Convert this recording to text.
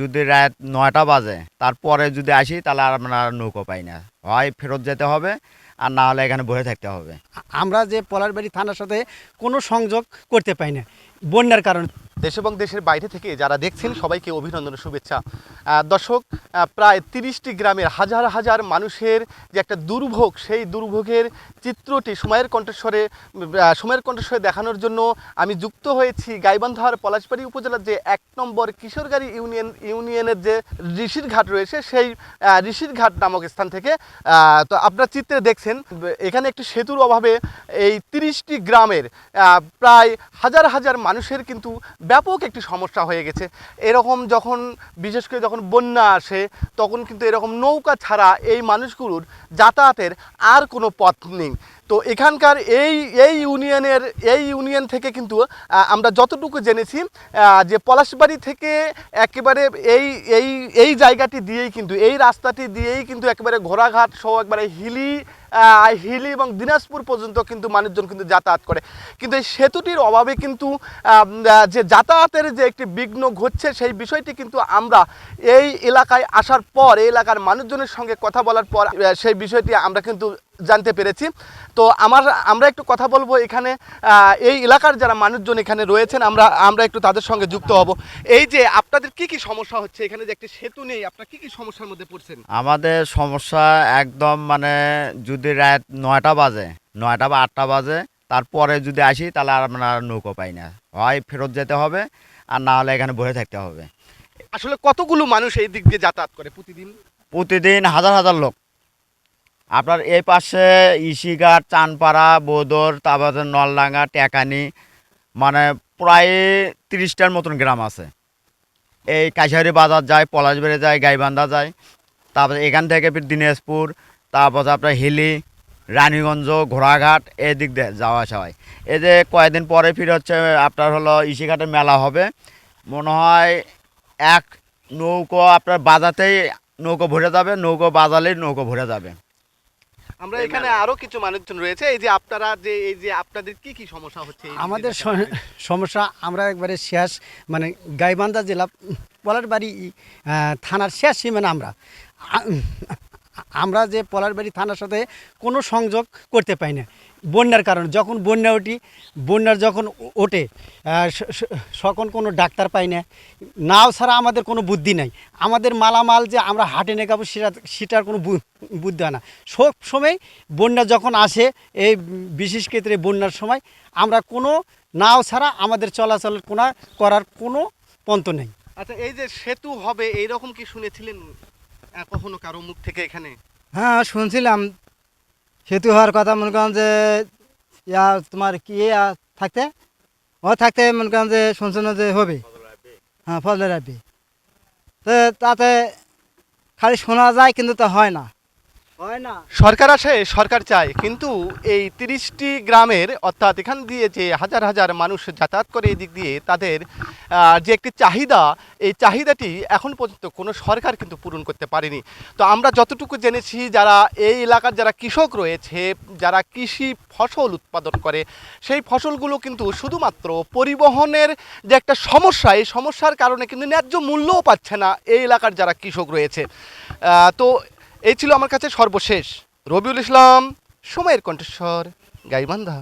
যদি রাত নয়টা বাজে, তারপরে যদি আসি, তাহলে আর আমরা নৌকো পাই না। হয় ফেরত যেতে হবে, আর না হলে এখানে বসে থাকতে হবে। আমরা যে পলারবাড়ি থানার সাথে কোনো সংযোগ করতে পাই না। বন্যার কারণে। দেশ এবং দেশের বাইরে থেকে যারা দেখছেন, সবাইকে অভিনন্দন শুভেচ্ছা। দর্শক প্রায় তিরিশটি গ্রামের হাজার হাজার মানুষের যে একটা দুর্ভোগ, সেই দুর্ভোগের চিত্রটি সময়ের কণ্ঠস্বরে সময়ের কণ্ঠস্বরে দেখানোর জন্য আমি যুক্ত হয়েছি গাইবান্ধার পলাশবাড়ি উপজেলার যে এক নম্বর কিশোরগাড়ি ইউনিয়ন, ইউনিয়নের যে ঋষির ঘাট রয়েছে, সেই ঋষির ঘাট নামক স্থান থেকে তো আপনার চিত্রে দেখছেন, এখানে একটি সেতুর অভাবে এই তিরিশটি গ্রামের প্রায় হাজার হাজার মানুষের কিন্তু ব্যাপক একটি সমস্যা হয়ে গেছে। এরকম যখন, বিশেষ করে যখন বন্যা আসে, তখন কিন্তু এরকম নৌকা ছাড়া এই মানুষগুলোর যাতায়াতের আর কোনো পথ নেই। তো এখানকার এই এই ইউনিয়নের, এই ইউনিয়ন থেকে কিন্তু আমরা যতটুকু জেনেছি যে পলাশবাড়ি থেকে একেবারে এই এই এই জায়গাটি দিয়েই কিন্তু, এই রাস্তাটি দিয়েই কিন্তু একেবারে ঘোড়াঘাট সহ একবারে হিলি হিলি এবং দিনাজপুর পর্যন্ত কিন্তু মানুষজন কিন্তু যাতায়াত করে। কিন্তু এই সেতুটির অভাবে কিন্তু যে যাতায়াতের যে একটি বিঘ্ন ঘটছে, সেই বিষয়টি কিন্তু আমরা এই এলাকায় আসার পর, এই এলাকার মানুষজনের সঙ্গে কথা বলার পর সেই বিষয়টি আমরা কিন্তু জানতে পেরেছি। তো আমার আমরা একটু কথা বলব এখানে এই এলাকার যারা মানুষজন এখানে রয়েছেন আমরা আমরা একটু তাদের সঙ্গে যুক্ত হব। এই যে আপনাদের কি কি সমস্যা হচ্ছে? এখানে যে একটি সেতু নেই আপনার কি কি সমস্যার মধ্যে পড়ছেন? আমাদের সমস্যা একদম মানে যদি রাত নয়টা বাজে নয়টা বা আটটা বাজে তারপরে যদি আসি তাহলে আর আমরা নৌকো পাই না। হয় ফেরত যেতে হবে আর না হলে এখানে বসে থাকতে হবে। আসলে কতগুলো মানুষ এই দিক দিয়ে যাতায়াত করে প্রতিদিন? প্রতিদিন হাজার হাজার লোক। আপনার এই পাশে ইসিঘাট, চানপাড়া, বোদর, তারপরে নলডাঙ্গা, টেকানি মানে প্রায় তিরিশটার মতন গ্রাম আছে। এই কাছারি বাজার যায়, পলাশবাড়ি যায়, গাইবান্ধা যায়, তারপরে এখান থেকে দিনাজপুর, তারপর আপনার হিলি, রানীগঞ্জ, ঘোড়াঘাট এই দিক দিয়ে যাওয়া আসা হয়। এই যে কয়েকদিন পরে ফির হচ্ছে আপনার হলো ইসিঘাটের মেলা হবে। মনে হয় এক নৌকো আপনার বাজাতেই নৌকো ভরে যাবে, নৌকো বাজালেই নৌকো ভরে যাবে। আমরা এখানে আরও কিছু মানুষজন রয়েছে। এই যে আপনারা যে এই যে আপনাদের কি কি সমস্যা হচ্ছে আমাদের সমস্যা আমরা একবারে শেষ মানে গাইবান্ধা জেলা পলার বাড়ি থানার শেষ সীমানা আমরা। আমরা যে পলারবাড়ি থানার সাথে কোনো সংযোগ করতে পাই না। বন্যার কারণে যখন বন্যা ওঠি বন্যার যখন ওঠে আহ, স- স- তখন কোনো ডাক্তার পাই না। নাও ছাড়া আমাদের কোনো বুদ্ধি নাই। আমাদের মালামাল যে আমরা হাটে নিয়ে যাব সেটা সেটার কোনো বুদ্ধি হয় না। সব সময় বন্যা যখন আসে এই বিশেষ ক্ষেত্রে বন্যার সময় আমরা কোনো নাও ছাড়া আমাদের চলাচল কোনা করার কোনো পন্থ নেই। আচ্ছা এই যে সেতু হবে এইরকম কি শুনেছিলেন? কখনো কারও মুখ থেকে এখানে? হ্যাঁ শুনছিলাম। সেতু হওয়ার কথা মনে করেন যে, ইয়া তোমার কি ইয়া থাকতে? ও থাকতে মনে করেন যে, শুনছিল যে হবে। হ্যাঁ ফজলে রাখবি তো তাতে খালি শোনা যায়, কিন্তু তা হয় না। সরকার আসে, সরকার চায়, কিন্তু এই তিরিশটি গ্রামের, অর্থাৎ এখান দিয়ে যে হাজার হাজার মানুষ যাতায়াত করে এই দিক দিয়ে, তাদের যে একটি চাহিদা, এই চাহিদাটি এখন পর্যন্ত কোনো সরকার কিন্তু পূরণ করতে পারেনি। তো আমরা যতটুকু জেনেছি, যারা এই এলাকার যারা কৃষক রয়েছে, যারা কৃষি ফসল উৎপাদন করে, সেই ফসলগুলো কিন্তু শুধুমাত্র পরিবহনের যে একটা সমস্যা, এই সমস্যার কারণে কিন্তু ন্যায্য মূল্যও পাচ্ছে না এই এলাকার যারা কৃষক রয়েছে। তো এই ছিল আমার কাছে সর্বশেষ রবিউল ইসলাম সময়ের কণ্ঠস্বর গাইবান্ধা।